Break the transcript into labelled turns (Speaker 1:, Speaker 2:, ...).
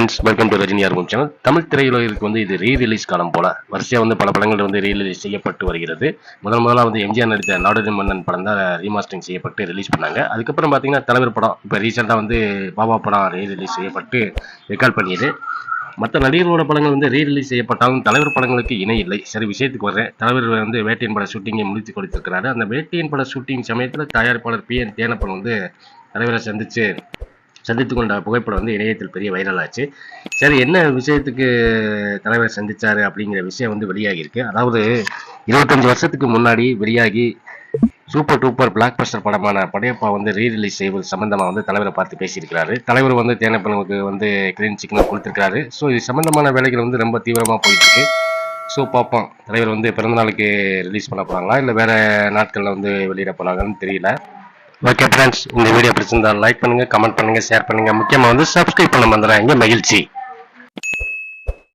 Speaker 1: Friends welcome to Rajini ஆர்வம் channel Tamil திரையுலகிற்கு வந்து இது ரீ ரிலீஸ் காலம் போல. வரிசையாக வந்து பல படங்கள் வந்து ரீ ரிலீஸ் செய்யப்பட்டு வருகிறது. முதல் முதலாக வந்து எம்ஜிஆர் நடித்த நாடோடி மன்னன் படம் தான் ரீமாஸ்டரிங் செய்யப்பட்டு ரிலீஸ் பண்ணாங்க. அதுக்கப்புறம் பார்த்தீங்கன்னா தலைவர் படம். இப்போ ரீசெண்டாக வந்து பாபா படம் ரீ ரிலீஸ் செய்யப்பட்டு ரெக்கார்ட் பண்ணியது. மற்ற நடிகர்களோட படங்கள் வந்து ரீ ரிலீஸ் செய்யப்பட்டாலும் தலைவர் படங்களுக்கு இணை இல்லை. சரி விஷயத்துக்கு வர்றேன். தலைவர் வந்து வேட்டையன் பட ஷூட்டிங்கை முடித்து கொடுத்திருக்கிறாரு. அந்த வேட்டையன் பட ஷூட்டிங் சமயத்தில் தயாரிப்பாளர் பி என் தேனப்பன் வந்து தலைவரை சந்தித்து சந்தித்து கொண்ட புகைப்படம் வந்து இணையத்தில் பெரிய வைரல் ஆச்சு சரி என்ன விஷயத்துக்கு தலைவர் சந்தித்தார் அப்படிங்கிற விஷயம் வந்து வெளியாகி இருக்கு அதாவது இருபத்தஞ்சு வருஷத்துக்கு முன்னாடி வெளியாகி சூப்பர் டூப்பர் பிளாக் பஸ்டர் படமான படையப்பா வந்து ரீ ரிலீஸ் செய்வது சம்மந்தமாக வந்து தலைவரை பார்த்து பேசியிருக்கிறாரு. தலைவர் வந்து தேனப்பனுக்கு வந்து கிரீன் சிக்னல் கொடுத்துருக்காரு ஸோ இது சம்பந்தமான வேலைகள் வந்து ரொம்ப தீவிரமாக போயிட்டுருக்கு. ஸோ பார்ப்போம். தலைவர் வந்து பிறந்த நாளுக்கு ரிலீஸ் பண்ண போகிறாங்களா இல்லை வேறு நாட்களில் வந்து வெளியிட போகிறாங்கன்னு தெரியல. ஓகே ஃப்ரெண்ட்ஸ் இந்த வீடியோ பிடிச்சிருந்தா லைக் பண்ணுங்க கமெண்ட் பண்ணுங்க ஷேர் பண்ணுங்கள் முக்கியமாக வந்து சப்ஸ்கிரைப் பண்ண மறந்துடாதீங்க. மகிழ்ச்சி.